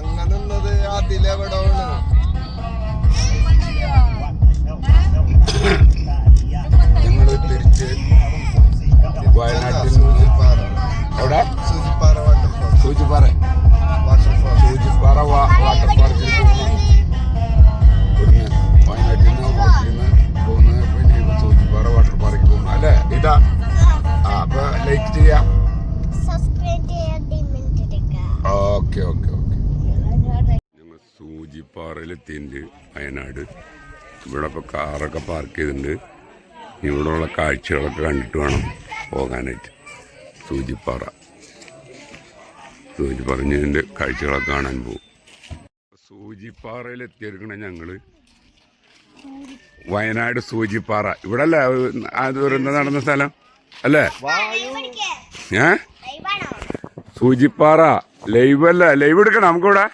ഞങ്ങ നിന്നത് അതിലെവിടാണ്? ഞങ്ങൾ തിരിച്ച് വയനാട്ടിൽ സൂചിപ്പാറ അവിടെ സൂചിപ്പാറ വാട്ടർഫാൾ സൂചിപ്പാറ. വാട്ടർഫാൾ സൂചിപ്പാറ വാ- വാട്ടർ പാർക്കിൽ പോകുന്നു ഇവിടുന്ന് വയനാട്ടിൽ നിന്ന് ഹോട്ടലിൽ നിന്ന് പോകുന്നത് പിന്നെ ഇപ്പൊ സൂചിപ്പാറ വാട്ടർ പാർക്കിൽ പോകുന്നു. അല്ലേ? ഇതാ. ആ അപ്പൊ ലൈക്ക് ചെയ്യാം. സബ്സ്ക്രൈബ് ചെയ്യാൻ ഡിമെന്റ് എടുക്കുക ഓക്കെ ഓക്കെ ഞങ്ങൾ സൂചിപ്പാറയിലെത്തിയിട്ടുണ്ട് വയനാട്. ഇവിടെ ഇപ്പോൾ കാറൊക്കെ പാർക്ക് ചെയ്തിട്ടുണ്ട്. ഇവിടെയുള്ള കാഴ്ചകളൊക്കെ കണ്ടിട്ട് വേണം പോകാനായിട്ട്. സൂചിപ്പാറ. സൂചി പറഞ്ഞതിന്റെ കാഴ്ചകളൊക്കെ കാണാൻ പോകും. സൂചിപ്പാറയിൽ എത്തിയിരിക്കണം ഞങ്ങൾ വയനാട് സൂചിപ്പാറ. ഇവിടെ അല്ലേ അത് ദുരന്തം നടന്ന സ്ഥലം? അല്ലേ? ഏ? സൂചിപ്പാറ. ലൈവ് അല്ല? ലൈവ് എടുക്കണം നമുക്കിവിടെ.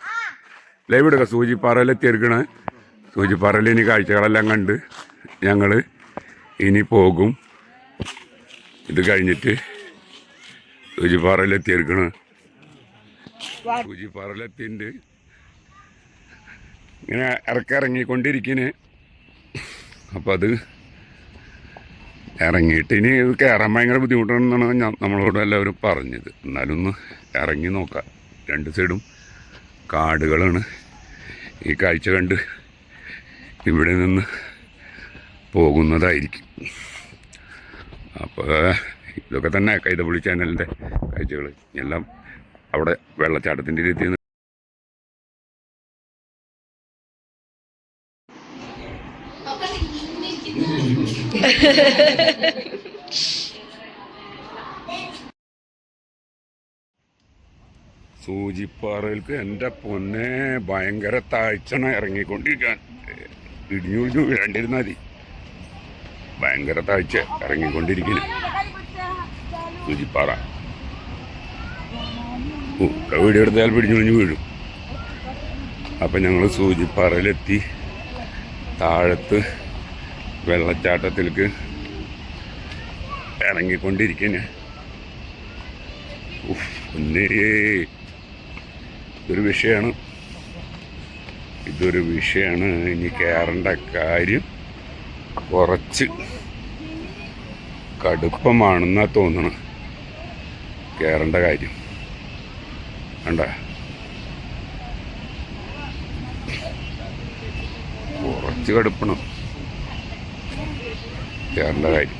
ലൈവ് എടുക്കാം സൂചിപ്പാറയിൽ എത്തിയിരിക്കണേ. സൂചിപ്പാറയിൽ ഇനി കാഴ്ചകളെല്ലാം കണ്ട് ഞങ്ങൾ ഇനി പോകും. ഇത് കഴിഞ്ഞിട്ട് സൂചിപ്പാറയിൽ എത്തിയിരിക്കണ. സൂചിപ്പാറയിൽ എത്തിയിട്ടുണ്ട്. ഇങ്ങനെ ഇറക്കിറങ്ങിക്കൊണ്ടിരിക്കുന്നു അപ്പം അത് ഇറങ്ങിയിട്ട് ഇനി ഇത് കയറാൻ ഭയങ്കര ബുദ്ധിമുട്ടാണെന്നാണ് ഞാൻ നമ്മളോട് എല്ലാവരും പറഞ്ഞത്. എന്നാലും ഒന്ന് ഇറങ്ങി നോക്കാം. രണ്ട് സൈഡും കാടുകളാണ്. ഈ കാഴ്ച കണ്ട് ഇവിടെ നിന്ന് പോകുന്നതായിരിക്കും. അപ്പോൾ ഇതൊക്കെ തന്നെ കൈതപുളി ചാനലിന്റെ കാഴ്ചകൾ. എല്ലാം അവിടെ വെള്ളച്ചാട്ടത്തിന്റെ രീതിയിൽ സൂചിപ്പാറയിൽക്ക് എന്റെ പൊന്നെ ഭയങ്കര താഴ്ചണ ഇറങ്ങിക്കൊണ്ടിരിക്കാൻ. ഇടിഞ്ഞു ഇടിഞ്ഞു വീഴേണ്ടിരുന്നാൽ മതി. ഭയങ്കര താഴ്ച ഇറങ്ങിക്കൊണ്ടിരിക്കുന്നു സൂചിപ്പാറ. വീഡിയോ എടുത്താൽ പിടിഞ്ഞു പിടിഞ്ഞു വീഴും. അപ്പം ഞങ്ങൾ സൂചിപ്പാറയിലെത്തി. താഴത്ത് വെള്ളച്ചാട്ടത്തിലേക്ക് ഇറങ്ങിക്കൊണ്ടിരിക്കുന്നേ ഉഫ്, പൊന്നേ ഇതൊരു വിഷയമാണ്. ഇതൊരു വിഷയമാണ്. ഇനി കയറേണ്ട കാര്യം കുറച്ച് കടുപ്പമാണെന്നാ തോന്നണം. കയറേണ്ട കാര്യം. വേണ്ട കുറച്ച് കടുപ്പണം. കയറേണ്ട കാര്യം.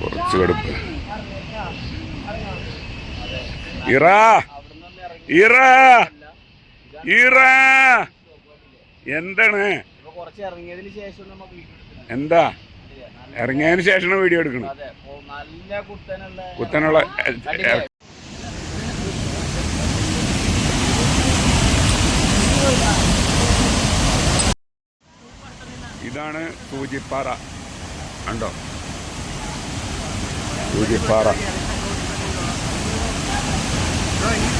കുറച്ച് കടുപ്പ്. ഇറ ഇറ ഇറ. എന്താണ്? എന്താ? ഇറങ്ങിയതിന് ശേഷമാണ് വീഡിയോ എടുക്കണം കുത്തനുള്ള. ഇതാണ് സൂചിപ്പാറ. കണ്ടോ? സൂചിപ്പാറ. ആ